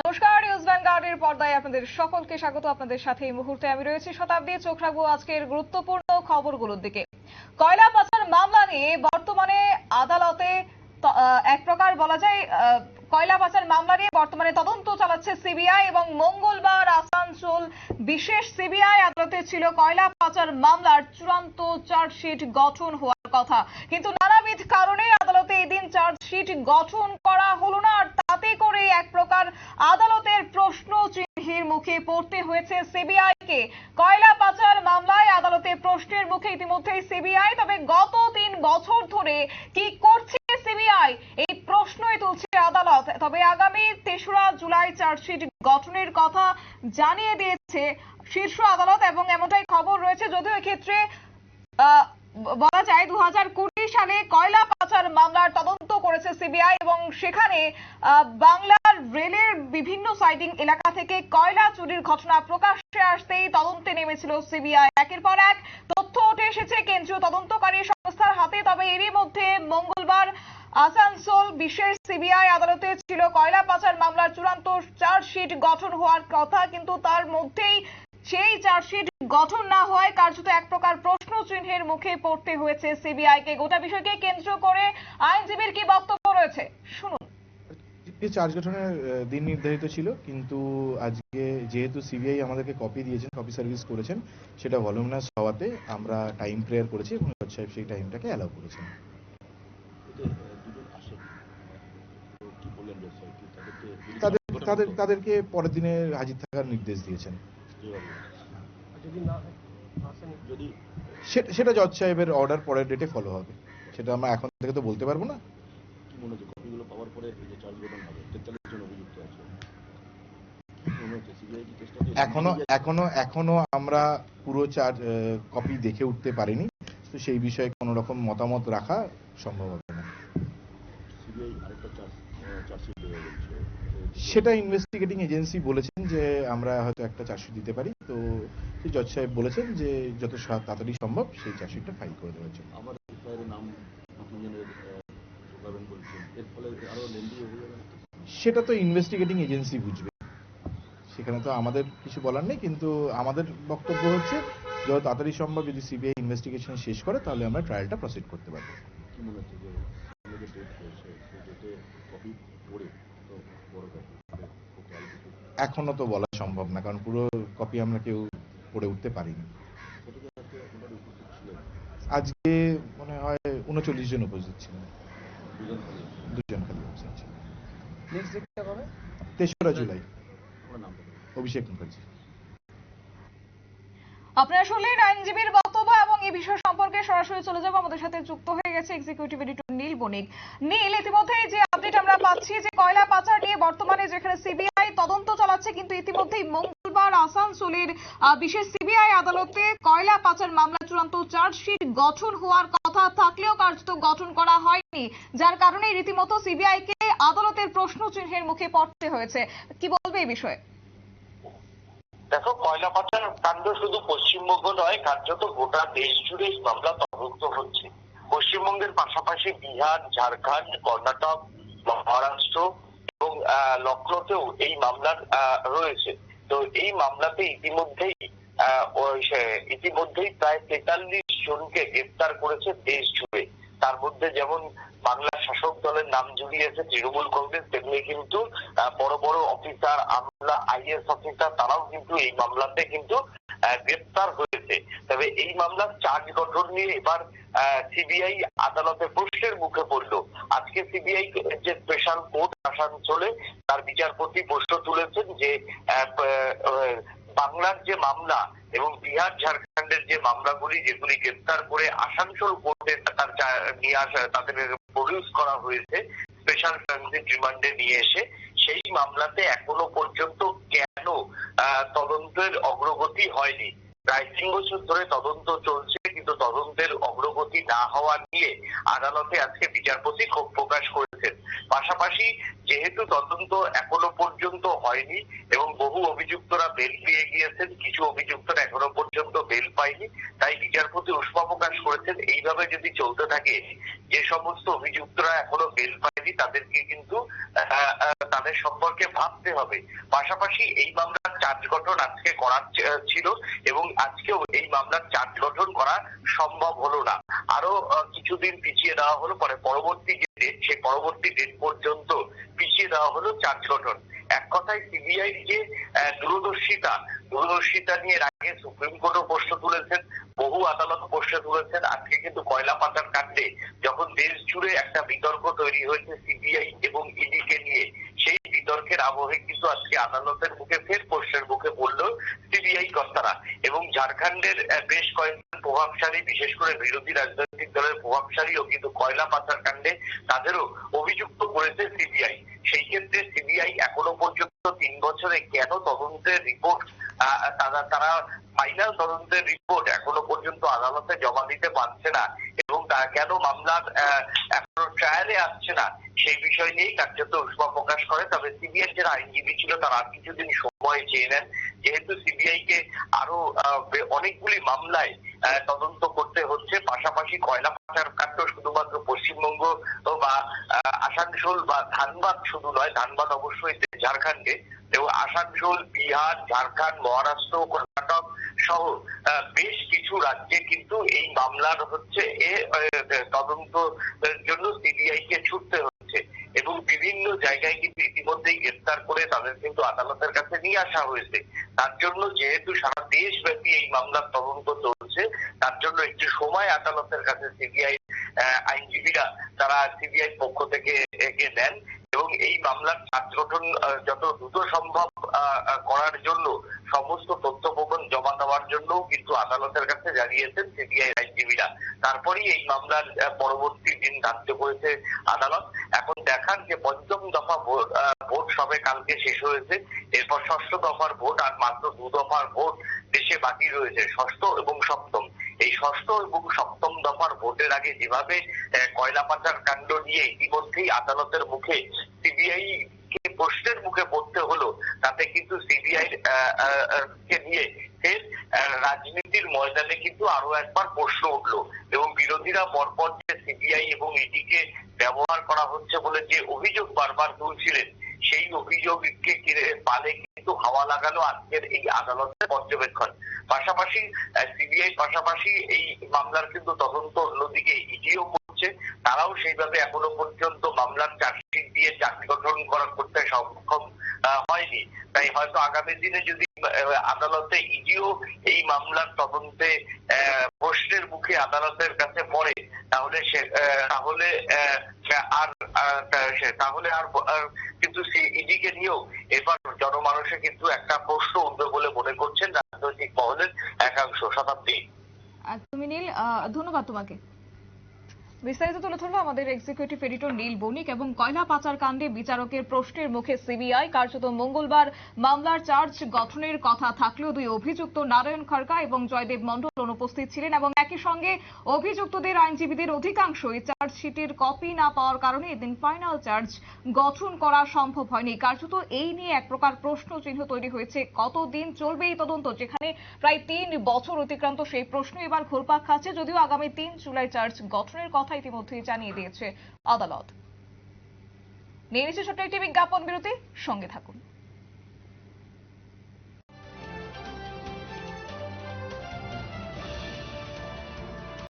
নমস্কার, নিউজ ভ্যানগার্ডের পর্দায় আপনাদের সকলকে স্বাগত। আপনাদের সাথে এই মুহূর্তে আমি রয়েছি শতাব্দী চোখ রাখব আজকের গুরুত্বপূর্ণ খবরগুলোর দিকে। কয়লা পাচার মামলা নিয়ে বর্তমানে আদালতে এক প্রকার বলা যায় কয়লা পাচার মামলা নিয়ে বর্তমানে তদন্ত চালাচ্ছে সিবিআই এবং মঙ্গলবার আসানসোল বিশেষ সিবিআই আদালতে ছিল কয়লা পাচার মামলার চূড়ান্ত চার্জশিট গঠন হওয়ার কথা। কিন্তু নানাবিধ কারণে আদালতে এদিন চার্জশিট গঠন করা হলো না, আর তাতে করে এক প্রকার আদালতের প্রশ্ন চিহ্নের মুখে পড়তে হয়েছে সিবিআই কে কয়লা পাচার মামলায় আদালতে প্রশ্নের মুখে ইতিমধ্যেই সিবিআই, তবে গত তিন বছর ধরে কি করছে সিবিআই? এই প্রশ্নই তুলছে আদালত। তবে আগামী তেসরা জুলাই চার্জশিট গঠনের কথা জানিয়ে দিয়েছে শীর্ষ আদালত, এবং এমনটাই খবর রয়েছে, যদিও এক্ষেত্রে বলা যায় দু হাজার কুড়ি সালে কয়লা পাচার মামলার তদন্ত করেছে সিবিআই এবং সেখানে বাংলার রেলের বিভিন্ন সাইডিং এলাকা থেকে কয়লা চুরির ঘটনা প্রকাশ্যে আসতেই তদন্তে নেমেছিল সিবিআই। একের পর এক তথ্য উঠে এসেছে, কেন্দ্রীয় তদন্তকারী সংস্থার হাতে, তবে এরই মধ্যে মঙ্গলবার আসানসোল বিশেষ সিবিআই আদালতে ছিল। কয়লা পাচার মামলার চূড়ান্ত চার্জশিট গঠন হওয়ার কথা, কিন্তু তার মধ্যেই সেই চার্জশিট গঠন না হওয়ায় কার্যত এক প্রকার প্রশ্ন চিহ্নের মুখে পড়তে হয়েছে সিবিআই কে গোটা বিষয়কে কেন্দ্র করে আইনজীবীর কি বক্তব্য রয়েছে? শুনুন। চার্জ গঠনের দিন নির্ধারিত ছিল, কিন্তু আজকে যেহেতু সিবিআই আমাদেরকে কপি দিয়েছেন কপি সার্ভিস করেছেন, সেটা ভলিউমিনাস হওয়াতে আমরা টাইম প্রেয়ার করেছি এবং জজ সাহেব সেই টাইমটাকে অ্যালাউ করেছেন। তাদের, তাদেরকে পরের দিনে হাজির থাকার নির্দেশ দিয়েছেন। যদি না আসেন? যদি সেটা জজ সাহেবের অর্ডার পরের ডেটে ফলো হবে। সেটা আমরা এখন থেকে তো বলতে পারব না। কি মনে হচ্ছে কপিগুলো পাওয়ার পরে এই যে চার্জ গঠন হবে তেতাল্লিশ জন অভিযুক্ত আছে। কি হচ্ছে সিবিআই কি চেষ্টা করছে? এখনও এখনও এখনও আমরা পুরো চার্জ কপি দেখে উঠতে পারিনি। তো সেই বিষয়ে কোনো রকম মতামত রাখা সম্ভব হবে না। সিবিআই আরেকটা চার্জ চার্জশিট সেটা ইনভেস্টিগেটিং এজেন্সি বলেছেন যে আমরা হয়তো একটা চার্জশিট দিতে পারি। তো জজ সাহেব বলেছেন যে যত তাড়াতাড়ি সম্ভব সেই চার্জশিটটা ফাইল করে দেওয়ার জন্য। এফআইআর নাম হয়ে সেটা তো ইনভেস্টিগেটিং এজেন্সি বুঝবে। সেখানে তো আমাদের কিছু বলার নেই কিন্তু আমাদের বক্তব্য হচ্ছে যত তাড়াতাড়ি সম্ভব যদি সিবিআই ইনভেস্টিগেশন শেষ করে তাহলে আমরা ট্রায়ালটা প্রসিড করতে পারব। কি মনে হচ্ছে যে কপি পড়ে এখনও তো বলা সম্ভব না কারণ পুরো কপি আমরা কেউ পড়ে উঠতে পারিনি। আজকে মনে হয় উনচল্লিশ জন উপস্থিত ছিলেন। দুজন খালি উপস্থিত ছিলেন। কবে? তেসরা জুলাই। অভিষেক মুখার্জি। আপনারা শুনলেন আইনজীবীর বক্তব্য এই বিষয় সম্পর্কে সরাসরি চলে যাব। আমাদের সাথে যুক্ত হয়ে গেছে এক্সিকিউটিভ এডিটর নীল বণিক। নীল ইতিমধ্যে যে আপডেট আমরা পাচ্ছি যে কয়লা পাচার নিয়ে বর্তমানে যেখানে সিবিআই তদন্ত চালাচ্ছে, কিন্তু ইতিমধ্যেই মঙ্গলবার আসানসোলের বিশেষ সিবিআই আদালতে কয়লা পাচার মামলা চূড়ান্ত চার্জশিট গঠন হওয়ার কথা থাকলেও কার্যত গঠন করা হয়নি। যার কারণে রীতিমতো সিবিআই কে আদালতের প্রশ্ন চিহ্নের মুখে পড়তে হয়েছে। কি বলবে এই বিষয়ে? দেখো কয়লা পাচার কাণ্ড শুধু পশ্চিমবঙ্গ নয়, কার্যত গোটা দেশ জুড়ে এই মামলা তদন্ত হচ্ছে। পশ্চিমবঙ্গের পাশাপাশি বিহার, ঝাড়খণ্ড, কর্ণাটক, মহারাষ্ট্র এবং লখনৌতেও এই মামলার রয়েছে। তো এই মামলাতে ইতিমধ্যেই ইতিমধ্যেই প্রায় তেতাল্লিশ জনকে গ্রেপ্তার করেছে দেশ জুড়ে। তার মধ্যে যেমন জুড়িয়েছে তৃণমূল কংগ্রেস, তেমনি কিন্তু বড় বড় অফিসার আমলা আইএস অফিসার তারাও কিন্তু এই মামলাতে কিন্তু গ্রেপ্তার হয়েছে। তবে এই মামলার চার্জ গঠন নিয়ে এবার সিবিআই আদালতে প্রশ্নের মুখে পড়ল। আজকে সিবিআই যে স্পেশাল কোর্ট আসানসোলে তার বিচারপতি প্রশ্ন তুলেছেন যে বাংলার যে মামলা এবং বিহার, ঝাড়খণ্ডের যে মামলাগুলি যেগুলি গ্রেপ্তার করে আসানসোল কোর্টে তার নিয়ে আসা, তাদের প্রডিউস করা হয়েছে স্পেশাল ট্রানজিট রিমান্ডে নিয়ে এসে সেই মামলাতে এখনও পর্যন্ত কেন তদন্তের অগ্রগতি হয়নি? প্রায় তিন বছর ধরে তদন্ত চলছে, কিন্তু তদন্তের অগ্রগতি না হওয়া নিয়ে আদালতে আজকে বিচারপতি ক্ষোভ প্রকাশ করেছেন। পাশাপাশি যেহেতু তদন্ত এখনও পর্যন্ত হয়নি এবং বহু অভিযুক্তরা বেল পেয়ে গিয়েছেন, কিছু অভিযুক্তরা এখনও পর্যন্ত বেল পায়নি, তাই বিচারপতি উষ্মা প্রকাশ করেছেন, এইভাবে যদি চলতে থাকে, যে সমস্ত অভিযুক্তরা এখনও বেল পায়নি তাদেরকে কিন্তু তাদের সম্পর্কে ভাবতে হবে। পাশাপাশি এই মামলার চার্জ গঠন আজকে করা ছিল এবং আজকেও এই মামলার চার্জ গঠন করা সম্ভব হলো না। আরও কিছুদিন পিছিয়ে দেওয়া হলো, পরে পরবর্তী যে ডেট সেই পরবর্তী ডেট পর্যন্ত পিছিয়ে দেওয়া হলো চার্জ গঠন। এক কথায় সিবিআই যে দূরদর্শিতা দূরদর্শিতা নিয়ে আগে সুপ্রিম কোর্টও প্রশ্ন তুলেছেন, বহু আদালত প্রশ্ন তুলেছেন। আজকে কিন্তু কয়লা পাচার কাণ্ডে যখন দেশ জুড়ে একটা বিতর্ক তৈরি হয়েছে সিবিআই এবং ইডি কে নিয়ে, সেই বিতর্কের আবহে কিন্তু আজকে আদালতের মুখে ফের প্রশ্নের মুখে পড়ল সিবিআই কর্তারা এবং ঝাড়খণ্ডের বেশ কয়েকজন প্রভাবশালী, বিশেষ করে বিরোধী রাজনৈতিক দলের প্রভাবশালীও কিন্তু কয়লা পাচার কাণ্ডে তাদেরও অভিযুক্ত করেছে সিবিআই। সেই ক্ষেত্রে সিবিআই এখনও পর্যন্ত তিন বছরে কেন তদন্তের রিপোর্ট তারা তারা ফাইনাল তদন্তের রিপোর্ট এখনও পর্যন্ত আদালতে জমা দিতে পারছে না এবং তা কেন মামলার এখনও ট্রায়ালে আসছে না, সেই বিষয় নিয়েই তার কার্যত উষ্মা প্রকাশ করে। তবে সিবিআই যারা আইনজীবী ছিল, তারা আর কিছুদিন সময় চেয়ে নেন। যেহেতু সিবিআই কে আরও অনেকগুলি মামলায় তদন্ত করতে হচ্ছে। পাশাপাশি কয়লা পাচার কাণ্ড শুধুমাত্র পশ্চিমবঙ্গ বা আসানসোল বা ধানবাদ শুধু নয়, ধানবাদ অবশ্যই ঝাড়খণ্ডে, এবং আসানসোল, বিহার, ঝাড়খণ্ড, মহারাষ্ট্র, কর্ণাটক সহ বেশ কিছু রাজ্যে কিন্তু এই মামলার হচ্ছে এ তদন্ত জন্য সিবিআই কে ছুটতে হচ্ছে। এবং বিভিন্ন জায়গায় কিন্তু ইতিমধ্যেই গ্রেফতার করে তাদের কিন্তু আদালতের কাছে নিয়ে আসা হয়েছে। তার জন্য যেহেতু সারা দেশব্যাপী এই মামলার তদন্ত জন্য একটি সময় আদালতের কাছে সিবিআই আইনজীবীরা, তারা সিবিআই পক্ষ থেকে একে নেন এবং এই মামলার চার্জ যত দ্রুত সম্ভব করার জন্য, সমস্ত তথ্য প্রমাণ জমা দেওয়ার জন্য কিন্তু আদালতের কাছে জানিয়েছেন সিবিআই আইনজীবীরা। তারপরেই এই মামলার পরবর্তী দিন ধার্য করেছে আদালত। এখন দেখার যে পঞ্চম দফা ভোট সবে কালকে শেষ হয়েছে। এরপর ষষ্ঠ দফার ভোট আর মাত্র দু দফার ভোট দেশে বাকি রয়েছে, ষষ্ঠ এবং সপ্তম। এই ষষ্ঠ এবং সপ্তম দফার ভোটের আগে যেভাবে কয়লা পাচার কাণ্ড নিয়ে ইতিমধ্যেই আদালতের মুখে সিবিআই কে প্রশ্নের মুখে পড়তে হলো, তাতে কিন্তু সিবিআই কে নিয়ে ফের রাজনীতির ময়দানে কিন্তু আরও একবার প্রশ্ন উঠল। এবং বিরোধীরা পরপর যে সিবিআই এবং ইডিকে ব্যবহার করা হচ্ছে বলে যে অভিযোগ বারবার তুলছিলেন সেই অভিযোগকে পালে কিন্তু হাওয়া লাগালো আজকের এই আদালতের পর্যবেক্ষণ। পাশাপাশি সিবিআই পাশাপাশি এই মামলার কিন্তু তদন্ত অন্যদিকে এগিয়েও করছে। তারাও সেইভাবে এখনও পর্যন্ত মামলার চার্জশিট দিয়ে চাকরি গঠন করা করতে সক্ষম হয়নি। তাই হয়তো আগামী দিনে যদি আদালতে ইডিও এই মামলার তদন্তে প্রশ্নের মুখে আদালতের কাছে পড়ে, তাহলে সে তাহলে আর তাহলে আর কিন্তু ইডি কে নিয়েও এবার জনমানুষে কিন্তু একটা প্রশ্ন উঠবে বলে মনে করছেন রাজনৈতিক মহলের একাংশ। শতাব্দী তুমি নীল ধন্যবাদ তোমাকে। বিস্তারিত তুলে ধরলো আমাদের এক্সিকিউটিভ এডিটর নীল বণিক এবং কয়লা পাচার কাণ্ডে বিচারকের প্রশ্নের মুখে সিবিআই কার্যত মঙ্গলবার মামলার চার্জ গঠনের কথা থাকলেও দুই অভিযুক্ত নারায়ণ খড়কা এবং জয়দেব মণ্ডল অনুপস্থিত ছিলেন এবং একই সঙ্গে অভিযুক্তদের আইনজীবীদের অধিকাংশই চার্জশিটের কপি না পাওয়ার কারণে এদিন ফাইনাল চার্জ গঠন করা সম্ভব হয়নি। কার্যত এই নিয়ে এক প্রকার প্রশ্ন চিহ্ন তৈরি হয়েছে। কতদিন চলবে এই তদন্ত? যেখানে প্রায় তিন বছর অতিক্রান্ত সেই প্রশ্ন এবার ঘুরপাক খাচ্ছে। যদিও আগামী তিন জুলাই চার্জ গঠনের কথা ইতিমধ্যেই জানিয়ে দিয়েছে আদালত। নিয়ে নিচ্ছে ছোট্ট একটি বিজ্ঞাপন বিরতি সঙ্গে থাকুন।